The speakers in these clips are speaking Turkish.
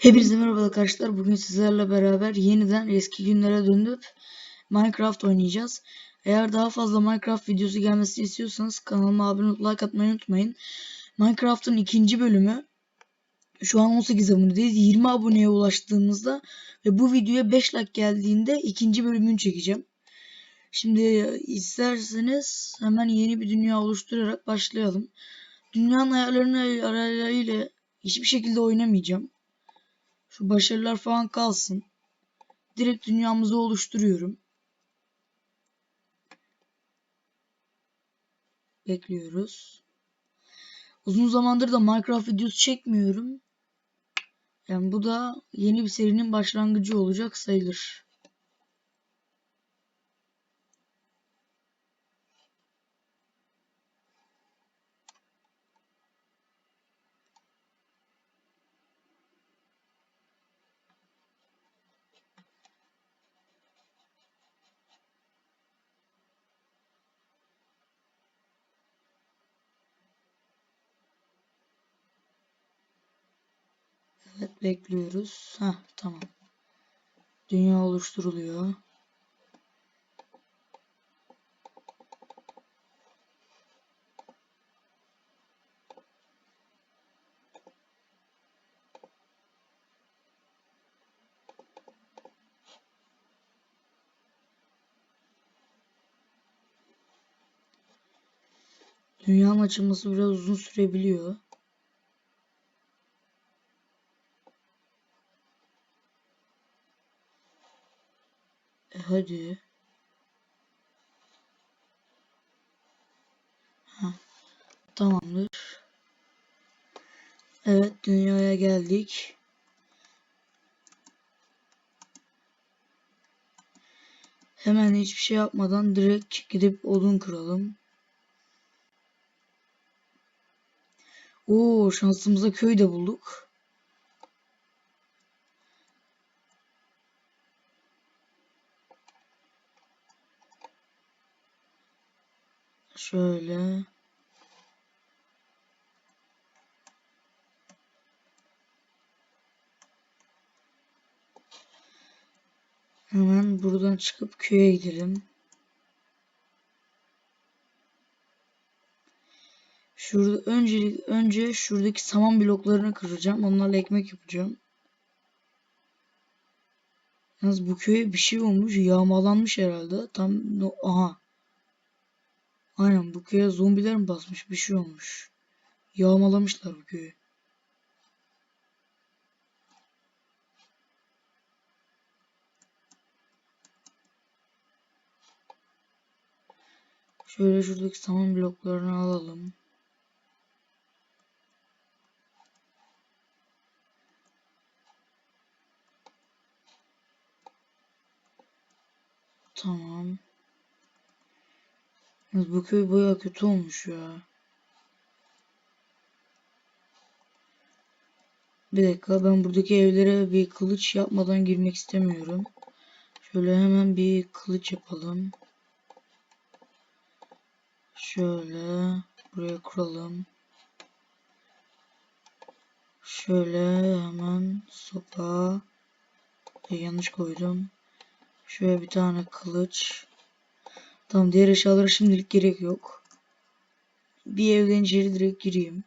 Hepinize merhaba arkadaşlar. Bugün sizlerle beraber yeniden eski günlere dönüp Minecraft oynayacağız. Eğer daha fazla Minecraft videosu gelmesini istiyorsanız kanalıma abone olup like atmayı unutmayın. Minecraft'ın ikinci bölümü şu an 18 abonedeyiz. 20 aboneye ulaştığımızda ve bu videoya 5 like geldiğinde ikinci bölümünü çekeceğim. Şimdi isterseniz hemen yeni bir dünya oluşturarak başlayalım. Dünyanın ayarlarını araylarıyla hiçbir şekilde oynamayacağım. Şu başarılar falan kalsın. Direkt dünyamızı oluşturuyorum. Bekliyoruz. Uzun zamandır da Minecraft videosu çekmiyorum. Yani bu da yeni bir serinin başlangıcı olacak sayılır. Evet bekliyoruz. Ha tamam. Dünya oluşturuluyor. Dünyanın açılması biraz uzun sürebiliyor. E hadi. Ha, tamamdır. Evet dünyaya geldik. Hemen hiçbir şey yapmadan direkt gidip odun kıralım. Oo şansımıza köy de bulduk. Şöyle. Hemen buradan çıkıp köye gidelim. Şurada önce önce şuradaki saman bloklarını kıracağım. Onlarla ekmek yapacağım. Yalnız bu köye bir şey olmuş. Yağmalanmış herhalde. Tam aha. Aynen bu köye zombiler mi basmış? Bir şey olmuş. Yağmalamışlar bu köyü. Şöyle şuradaki saman bloklarını alalım. Tamam. Yalnız bu köy baya kötü olmuş ya. Bir dakika ben buradaki evlere bir kılıç yapmadan girmek istemiyorum. Şöyle hemen bir kılıç yapalım. Şöyle buraya kuralım. Şöyle hemen sopa yanlış koydum. Şöyle bir tane kılıç. Tamam diğer eşyalara şimdilik gerek yok. Bir evden içeri direkt gireyim.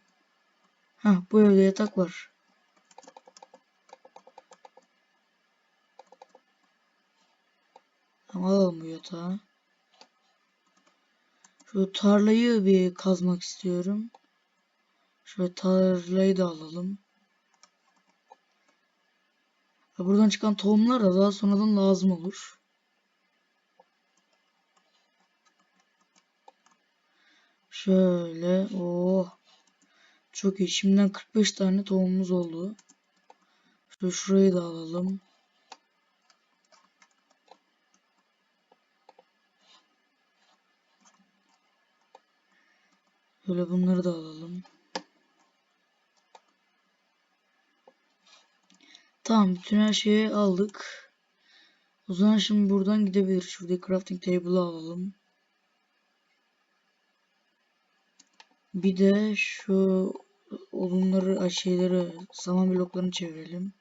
Ha bu evde yatak var. Tamam alalım bu yatağı. Şu tarlayı bir kazmak istiyorum. Şöyle tarlayı da alalım. Buradan çıkan tohumlar da daha sonradan lazım olur. Şöyle. Oh. Çok iyi. Şimdiden 45 tane tohumumuz oldu. Şöyle şurayı da alalım. Böyle bunları da alalım. Tamam bütün her şeyi aldık. O zaman şimdi buradan gidebiliriz. Şurada crafting table'ı alalım. Bir de şu odunları, şeyleri, saman bloklarını çevirelim.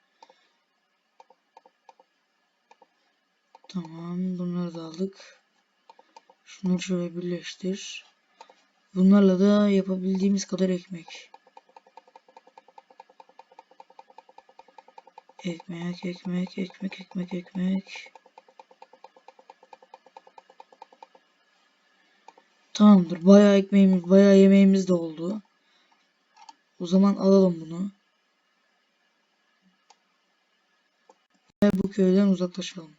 Tamam, bunları da aldık. Şunları şöyle birleştir. Bunlarla da yapabildiğimiz kadar ekmek. Ekmek, ekmek, ekmek, ekmek, ekmek. Tamamdır. Bayağı ekmeğimiz, bayağı yemeğimiz de oldu. O zaman alalım bunu. Ve bu köyden uzaklaşalım.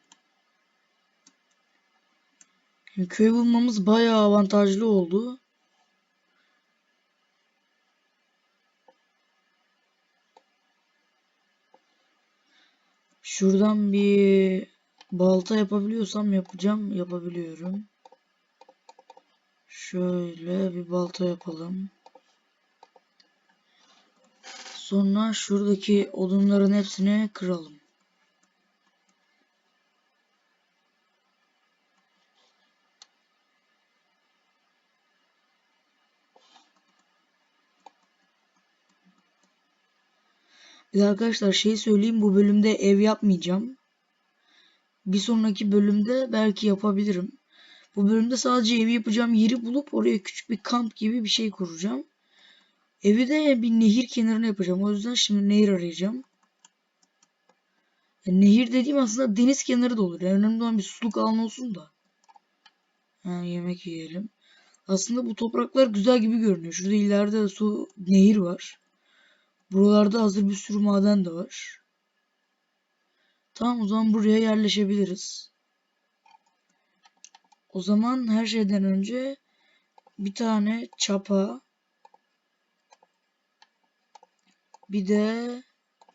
Şimdi köy bulmamız bayağı avantajlı oldu. Şuradan bir balta yapabiliyorsam yapacağım. Yapabiliyorum. Şöyle bir balta yapalım. Sonra şuradaki odunların hepsini kıralım. Bir de arkadaşlar şey söyleyeyim bu bölümde ev yapmayacağım. Bir sonraki bölümde belki yapabilirim. Bu bölümde sadece evi yapacağım yeri bulup oraya küçük bir kamp gibi bir şey kuracağım. Evi de bir nehir kenarına yapacağım. O yüzden şimdi nehir arayacağım. Yani nehir dediğim aslında deniz kenarı da olur. Yani önemli olan bir suluk alan olsun da. Yani yemek yiyelim. Aslında bu topraklar güzel gibi görünüyor. Şurada ileride su nehir var. Buralarda hazır bir sürü maden de var. Tamam o zaman buraya yerleşebiliriz. O zaman her şeyden önce bir tane çapa bir de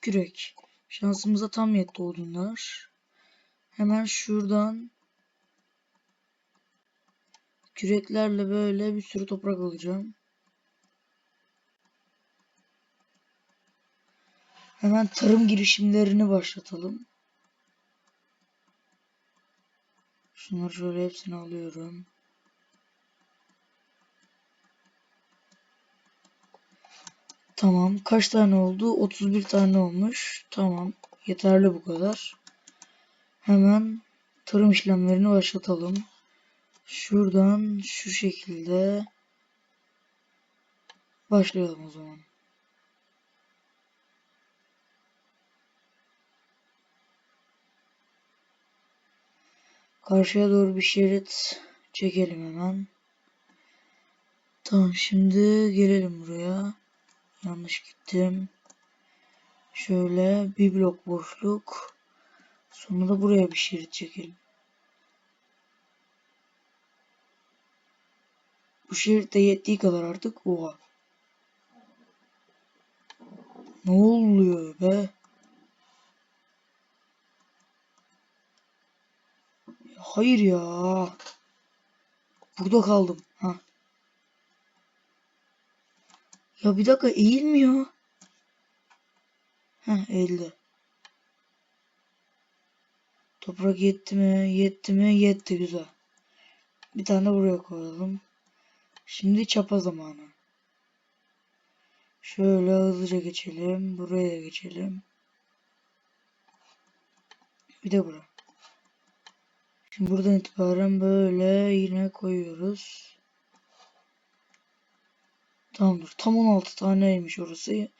kürek. Şansımıza tam yetti odunlar. Hemen şuradan küreklerle böyle bir sürü toprak alacağım. Hemen tarım girişimlerini başlatalım. Şunları şöyle hepsini alıyorum. Tamam. Kaç tane oldu? 31 tane olmuş. Tamam. Yeterli bu kadar. Hemen tarım işlemlerini başlatalım. Şuradan şu şekilde başlayalım o zaman. Karşıya doğru bir şerit çekelim hemen. Tamam şimdi gelelim buraya. Yanlış gittim. Şöyle bir blok boşluk. Sonra da buraya bir şerit çekelim. Bu şerit de yettiği kadar artık. Oha. Ne oluyor be? Hayır ya. Burada kaldım. Ha. Ya bir dakika eğilmiyor. Heh eğildi. Toprak yetti mi? Yetti mi? Yetti güzel. Bir tane buraya koyalım. Şimdi çapa zamanı. Şöyle hızlıca geçelim. Buraya geçelim. Bir de buraya. Şimdi buradan itibaren böyle yine koyuyoruz. Tamamdır. Tam 16 taneymiş orası. Yani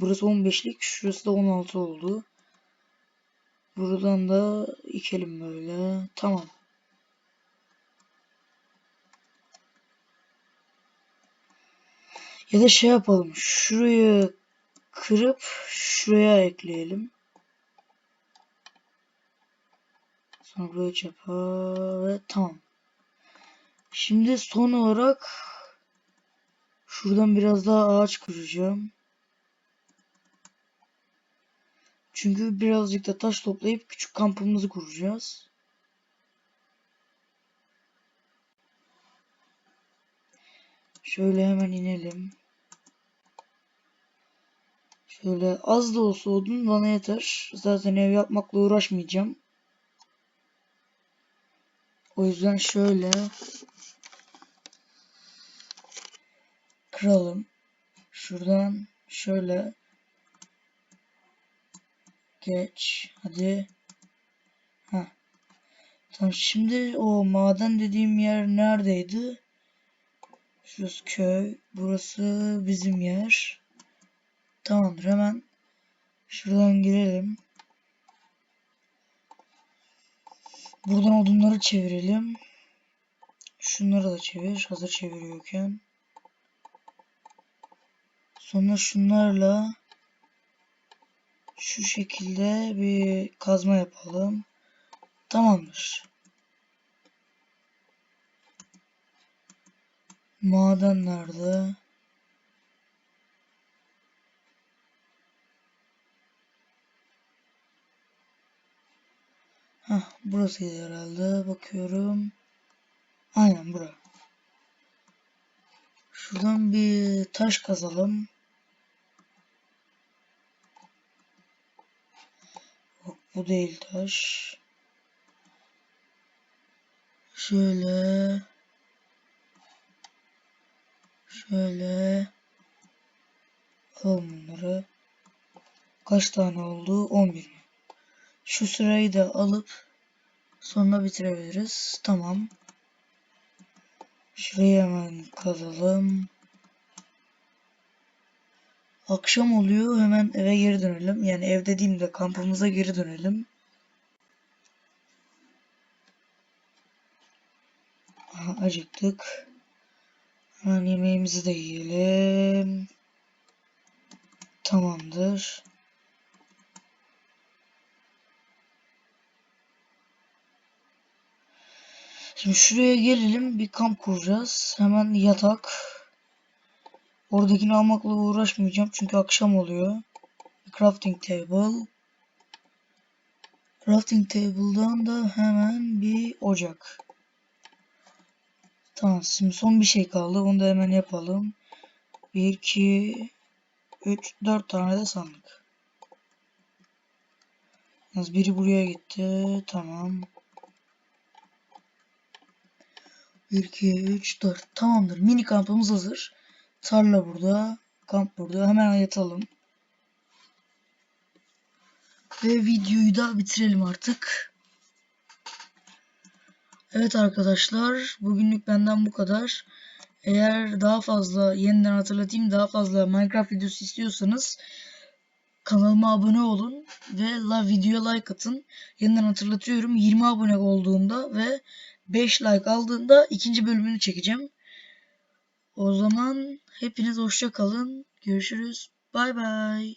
burası 15'lik. Şurası da 16 oldu. Buradan da ikelim böyle. Tamam. Ya da şey yapalım. Şurayı kırıp şuraya ekleyelim. Sonra buraya çapa ve tamam. Şimdi son olarak şuradan biraz daha ağaç kıracağım. Çünkü birazcık da taş toplayıp küçük kampımızı kuracağız. Şöyle hemen inelim. Şöyle az da olsa odun bana yeter. Zaten ev yapmakla uğraşmayacağım. O yüzden şöyle kıralım. Şuradan şöyle geç. Hadi. Ha. Tamam şimdi o maden dediğim yer neredeydi? Şurası köy. Burası bizim yer. Tamamdır hemen şuradan girelim. Buradan odunları çevirelim. Şunları da çevir. Hazır çeviriyorken. Sonra şunlarla şu şekilde bir kazma yapalım. Tamamdır. Maden nerede? Hah, burasıydı herhalde. Bakıyorum. Aynen bura. Şuradan bir taş kazalım. Yok bu değil taş. Şöyle. Şöyle. Alalım bunları. Kaç tane oldu? 11 mi? Şu sırayı da alıp sonra bitirebiliriz. Tamam. Şurayı hemen kazalım. Akşam oluyor. Hemen eve geri dönelim. Yani ev dediğimde kampımıza geri dönelim. Aha, acıktık. Hemen yemeğimizi de yiyelim. Tamamdır. Şimdi şuraya gelelim. Bir kamp kuracağız. Hemen yatak. Oradakini almakla uğraşmayacağım. Çünkü akşam oluyor. Crafting table. Crafting table'dan da hemen bir ocak. Tamam şimdi son bir şey kaldı. Onu da hemen yapalım. 1, 2, 3, 4 tane de sandık. Yalnız biri buraya gitti. Tamam. 1, 2, 3, 4. Tamamdır. Mini kampımız hazır. Tarla burada. Kamp burada. Hemen yatalım. Ve videoyu da bitirelim artık. Evet arkadaşlar. Bugünlük benden bu kadar. Eğer daha fazla yeniden hatırlatayım daha fazla Minecraft videosu istiyorsanız kanalıma abone olun ve la videoya like atın. Yeniden hatırlatıyorum 20 abone olduğunda ve 5 like aldığında ikinci bölümünü çekeceğim. O zaman hepiniz hoşça kalın. Görüşürüz. Bay bay.